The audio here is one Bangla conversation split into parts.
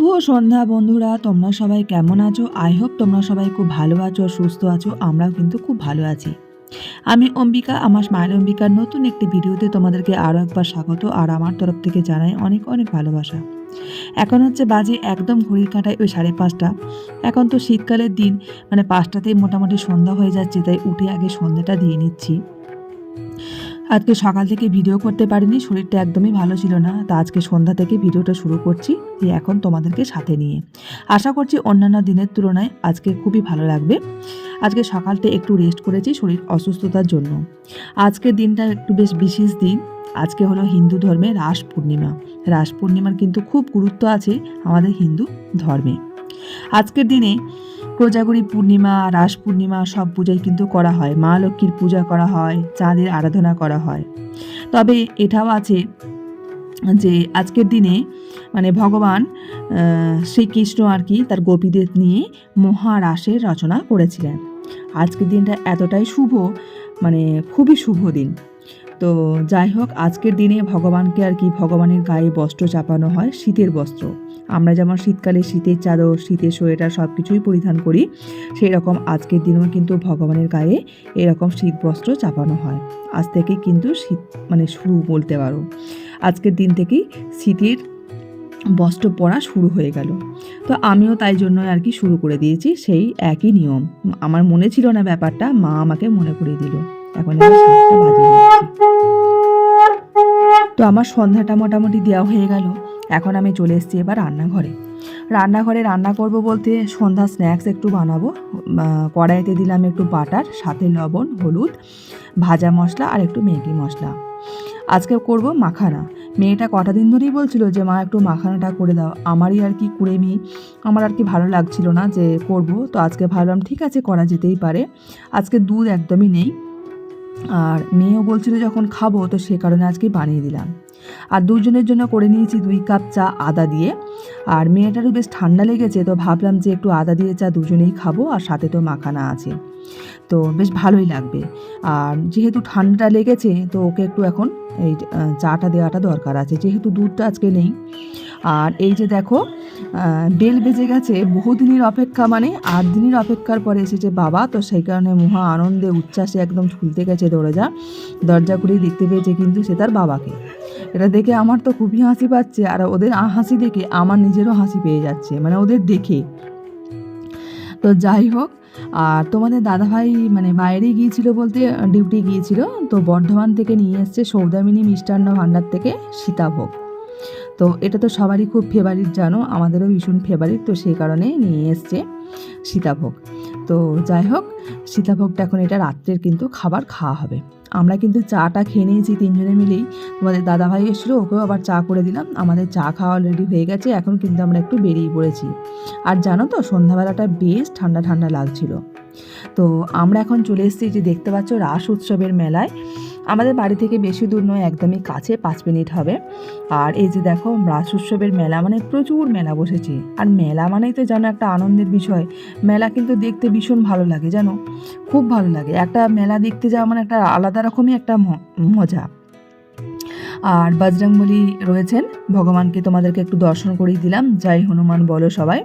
শুভ সন্ধ্যা বন্ধুরা, তোমরা সবাই কেমন আছো? আই হোপ তোমরা সবাই খুব ভালো আছো সুস্থ আছো, আমরাও কিন্তু খুব ভালো আছি। আমি অম্বিকা, আমার স্মাইল অম্বিকার নতুন একটি ভিডিওতে তোমাদেরকে আরও একবার স্বাগত আর আমার তরফ থেকে জানাই অনেক অনেক ভালোবাসা। এখন হচ্ছে বাজে একদম ঘড়ির কাঁটায় ওই সাড়ে পাঁচটা। এখন তো শীতকালের দিন মানে পাঁচটাতেই মোটামুটি সন্ধ্যা হয়ে যাচ্ছে, তাই উঠে আগে সন্ধ্যাটা দিয়ে নিচ্ছি। আজকে সকাল থেকে ভিডিও করতে পারিনি, শরীরটা একদমই ভালো ছিল না। তা আজকে সন্ধ্যা থেকে ভিডিওটা শুরু করছি এই এখন তোমাদেরকে সাথে নিয়ে। আশা করছি অন্যান্য দিনের তুলনায় আজকে খুবই ভালো লাগবে। আজকে সকালটা একটু রেস্ট করেছি শরীর অসুস্থতার জন্য। আজকের দিনটা একটু বেশ বিশেষ দিন। আজকে হলো হিন্দু ধর্মে রাস পূর্ণিমা। রাস পূর্ণিমার কিন্তু খুব গুরুত্ব আছে আমাদের হিন্দু ধর্মে। আজকের দিনে কোজাগরী পূর্ণিমা, রাস পূর্ণিমা সব পূজাই কিন্তু করা হয়। মা লক্ষ্মীর পূজা করা হয়, চাঁদের আরাধনা করা হয়। তবে এটাও আছে যে আজকের দিনে মানে ভগবান শ্রীকৃষ্ণ আর কি তার গোপীদের নিয়ে মহারাসের রচনা করেছিলেন। আজকের দিনটা এতটাই শুভ মানে খুবই শুভ দিন। তো যাই হোক, আজকের দিনে ভগবানকে আর কি ভগবানের গায়ে বস্ত্র চাপানো হয়, শীতের বস্ত্র। আমরা যেমন শীতকালে শীতের চাদর, শীতের সোয়েটার সব কিছুই পরিধান করি সেই রকম আজকের দিনেও কিন্তু ভগবানের গায়ে এরকম শীত বস্ত্র চাপানো হয়। আজ থেকে কিন্তু শীত মানে শুরু বলতে পারো। আজকের দিন থেকেই শীতের বস্ত্র পরা শুরু হয়ে গেল। তো আমিও তাই জন্য আর কি শুরু করে দিয়েছি সেই একই নিয়ম। আমার মনে ছিল না ব্যাপারটা, মা আমাকে মনে করিয়ে দিল। এখন তো আমার সন্ধ্যাটা মোটামুটি দেওয়া হয়ে গেল। এখন আমি চলে এসেছি এবার রান্নাঘরে। রান্নাঘরে রান্না করব বলতে সন্ধ্যা স্ন্যাক্স একটু বানাবো কড়াইতে দিলাম একটু বাটার, সাথে লবণ, হলুদ, ভাজা মশলা আর একটু ম্যাগি মশলা। আজকে করব মাখানা। মেয়েটা কটা দিন ধরেই বলছিল যে, মা, একটু মাখানাটা করে দাও। আমারই আর কি কুড়েমি আমার আর কি ভালো লাগছিল না যে করব। তো আজকে ভাবলাম, ঠিক আছে, করা যেতেই পারে। আজকে দুধ একদমই নেই। আর মেয়েও বলছিল যখন খাব, তো সে কারণে আজকে বানিয়ে দিলাম। আর দুজনের জন্য করে নিয়েছি দুই কাপ চা, আদা দিয়ে। আর মেয়েটারও বেশ ঠান্ডা লেগেছে, তো ভাবলাম যে একটু আদা দিয়ে চা দুজনেই খাব, আর সাথে তো মাখানা আছে। তো বেশ ভালোই লাগবে। আর যেহেতু ঠান্ডা লেগেছে, তো ওকে একটু এখন এই চাটা দেওয়াটা দরকার আছে। যেহেতু দুধটা আজকে নেই আর এই যে দেখো বেল বেজে গেছে বহুদিনের অপেক্ষা মানে আট দিনের অপেক্ষার পরে এসেছে বাবা, তো সেই কারণে মহা আনন্দে, উচ্ছ্বাসে একদম ঝুলতে গেছে দরজা। দরজা খুলেই দেখতে পেয়েছে কিন্তু সে তার বাবাকে। এটা দেখে আমার তো খুবই হাসি পাচ্ছে আর ওদের হাসি দেখে আমার নিজেরও হাসি পেয়ে যাচ্ছে মানে ওদের দেখে। তো যাই হোক, আর তোমাদের দাদাভাই মানে বাইরে গিয়েছিল বলতে ডিউটি গিয়েছিল, তো বর্ধমান থেকে নিয়ে এসছে সৌদামিনী মিষ্টান্ন ভাণ্ডার থেকে সীতাভোগ। তো এটা তো সবারই খুব ফেভারিট জানো, আমাদেরও ভীষণ ফেভারিট তো সেই কারণে নিয়ে এসছে সীতাভোগ। তো যাই হোক, সীতাভোগটা এখন এটা রাত্রের কিন্তু খাবার খাওয়া হবে। আমরা কিন্তু চাটা খেয়ে নিয়েছি তিনজনে মিলেই। তোমাদের দাদাভাই এসেছিল, ওকেও আবার চা করে দিলাম। আমাদের চা খাওয়া অলরেডি হয়ে গেছে, এখন কিন্তু আমরা একটু বেরিয়ে পড়েছি। আর জানো তো, সন্ধ্যাবেলাটা বেশ ঠান্ডা ঠান্ডা লাগছিল। তো আমরা এখন চলে এসেছি যে দেখতে পাচ্ছ রাস উৎসবের মেলায়। আমাদের বাড়ি থেকে বেশি দূর নয়, একদমই কাছে, পাঁচ মিনিট হবে। আর এই যে দেখো, রাস উৎসবের মেলা মানে প্রচুর মেলা বসেছে। আর মেলা মানেই তো জানো একটা আনন্দের বিষয়। মেলা কিন্তু দেখতে ভীষণ ভালো লাগে, জানো? খুব ভালো লাগে। একটা মেলা দেখতে যাওয়া মানে একটা আলাদা রকমই একটা মজা। আর বজরংবলী রয়েছেন। ভগবানকে তোমাদেরকে একটু দর্শন করিয়ে দিলাম। জয় হনুমান বলো সবাই।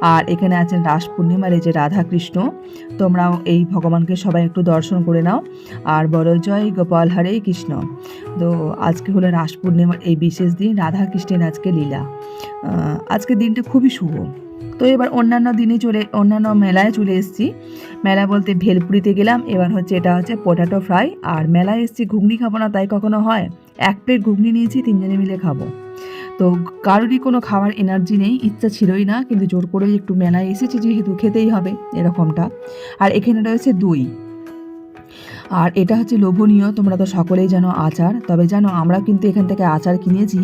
আর এখানে আছেন রাস পূর্ণিমার এই যে রাধা কৃষ্ণ তোমরাও এই ভগবানকে সবাই একটু দর্শন করে নাও। আর বলো জয় গোপাল হরে কৃষ্ণ। তো আজকে হলো রাস পূর্ণিমার এই বিশেষ দিন রাধা কৃষ্ণের আজকে লীলা। আহ, আজকের দিনটা খুবই শুভ। তো এবার অন্যান্য দিনে চলে, অন্যান্য মেলায় চলে এসেছি। মেলা বলতে ভেলপুরিতে গেলাম, এবার হচ্ছে এটা হচ্ছে পটাটো ফ্রাই আর মেলায় এসেছি ঘুগনি খাব না, তাই কখনো হয়? এক প্লেট ঘুগনি নিয়েছি, তিনজনে মিলে খাব। তো কারোরই কোনো খাওয়ার এনার্জি নেই, ইচ্ছা ছিলই না, কিন্তু জোর করেই একটু মেলায় এসেছি, যেহেতু খেতেই হবে এরকমটা। আর এখানে রয়েছে দই। আর এটা হচ্ছে লোভনীয়, তোমরা তো সকলেই জানো আচার, তবে জানো আমরা কিন্তু এখান থেকে আচার কিনেছি,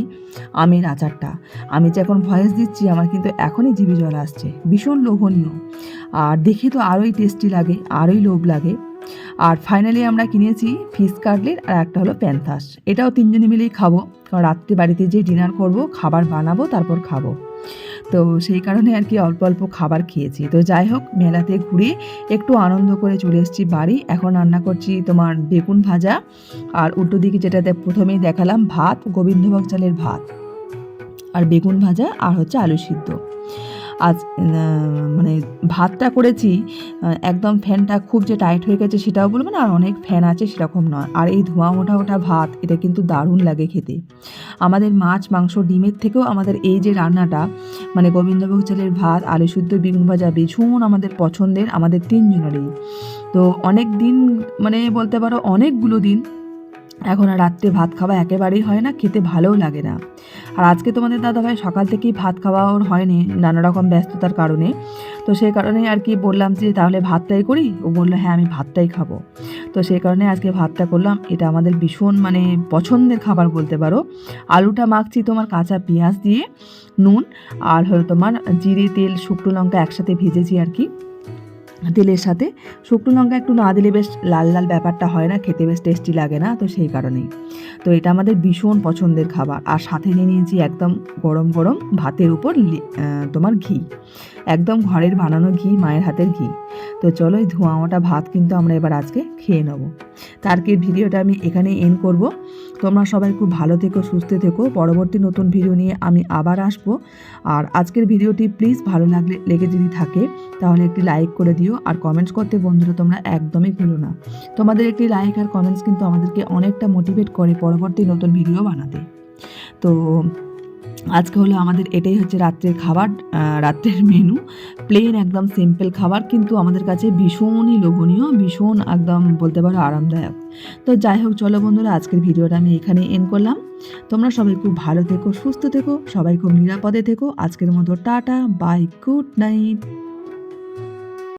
আমের আচারটা। আমি যে এখন ভয়েস দিচ্ছি, আমার কিন্তু এখনই জিভে জল আসছে, ভীষণ লোভনীয়। আর দেখে তো আরোই টেস্টি লাগে, আরোই লোভ লাগে। আর ফাইনালি আমরা কিনেছি ফিশ কাটলেট আর একটা হলো প্যান্থাস এটাও তিনজনে মিলেই খাব, কারণ রাত্রে বাড়িতে যে ডিনার করব, খাবার বানাবো, তারপর খাব। তো সেই কারণে আর কি অল্প অল্প খাবার খেয়েছি। তো যাই হোক, মেলাতে ঘুরে একটু আনন্দ করে চলে এসেছি বাড়ি। এখন রান্না করছি তোমার বেগুন ভাজা আর উল্টো দিকে যেটাতে প্রথমেই দেখালাম ভাত, গোবিন্দভোগ চালের ভাত আর বেগুন ভাজা আর হচ্ছে আলু সিদ্ধ। আজ মানে ভাতটা করেছি একদম ফ্যানটা খুব যে টাইট হয়ে গেছে সেটাও বলব না, আর অনেক ফ্যান আছে সেরকম নয়। আর এই ধোঁয়া ওঠা ওঠা ভাত, এটা কিন্তু দারুণ লাগে খেতে। আমাদের মাছ, মাংস, ডিমের থেকেও আমাদের এই যে রান্নাটা মানে গোবিন্দভোগ চালের ভাত, আলু শুদ্ধ বেগুন ভাজা ভীষণ আমাদের পছন্দের, আমাদের তিনজনেরই। তো অনেক দিন মানে বলতে পারো অনেকগুলো দিন, এখন আর রাত্রে ভাত খাওয়া একেবারেই হয় না, খেতে ভালোও লাগে না। আর আজকে তোমাদের দাদাভাই সকাল থেকেই ভাত খাওয়া ওর হয়নি নানা রকম ব্যস্ততার কারণে। তো সেই কারণে আর কি বললাম যে, তাহলে ভাতটাই করি? ও বলল হ্যাঁ আমি ভাতটাই খাব। তো সেই কারণে আজকে ভাতটা করলাম। এটা আমাদের ভীষণ মানে পছন্দের খাবার বলতে পারো। আলুটা মাখছি তোমার কাঁচা পেঁয়াজ দিয়ে, নুন, আর হলো তোমার জিরে, তেল, শুকনো লঙ্কা একসাথে ভেজেছি আর কি। তেলের সাথে। শুকনো লঙ্কা একটু না দিলে বেশ লাল লাল ব্যাপারটা হয় না, খেতে বেশ টেস্টি লাগে না, তো সেই কারণেই। তো এটা আমাদের ভীষণ পছন্দের খাবার। আর সাথে নিয়ে নিয়েছি একদম গরম গরম ভাতের উপর তোমার ঘি। একদম ঘরের বানানো ঘি, মায়ের হাতের ঘি। তো চলো এই ধোঁয়া ওটা ভাত কিন্তু আমরা এবার আজকে খেয়ে নেব। তারকে ভিডিওটা আমি এখানে এন্ড করব। তোমরা সবাই খুব ভালো থেকো, সুস্থ থেকো। পরবর্তী নতুন ভিডিও নিয়ে আমি আবার আসব। আর আজকের ভিডিওটি প্লিজ ভালো লাগলে, লেগে যদি থাকে, তাহলে একটি লাইক করে দিও। আর কমেন্টস করতে বন্ধুরা তোমরা একদমই ভুলো না। তোমাদের একটি লাইক আর কমেন্টস কিন্তু আমাদেরকে অনেকটা মোটিভেট করে পরবর্তী নতুন ভিডিও বানাতে। তো আজকে হলো আমাদের এটাই হচ্ছে রাত্রের খাবার রাত্রের মেনু প্লেন একদম সিম্পল খাবার কিন্তু আমাদের কাছে ভীষণই লোভনীয়, ভীষণ একদম বলতে পারো আরামদায়ক। তো যাই হোক, চলো বন্ধুরা, আজকের ভিডিওটা আমি এখানে এন্ড করলাম। তোমরা সবাই খুব ভালো থেকো, সুস্থ থেকো, সবাই খুব নিরাপদে থেকো। আজকের মতো টাটা বাই গুড নাইট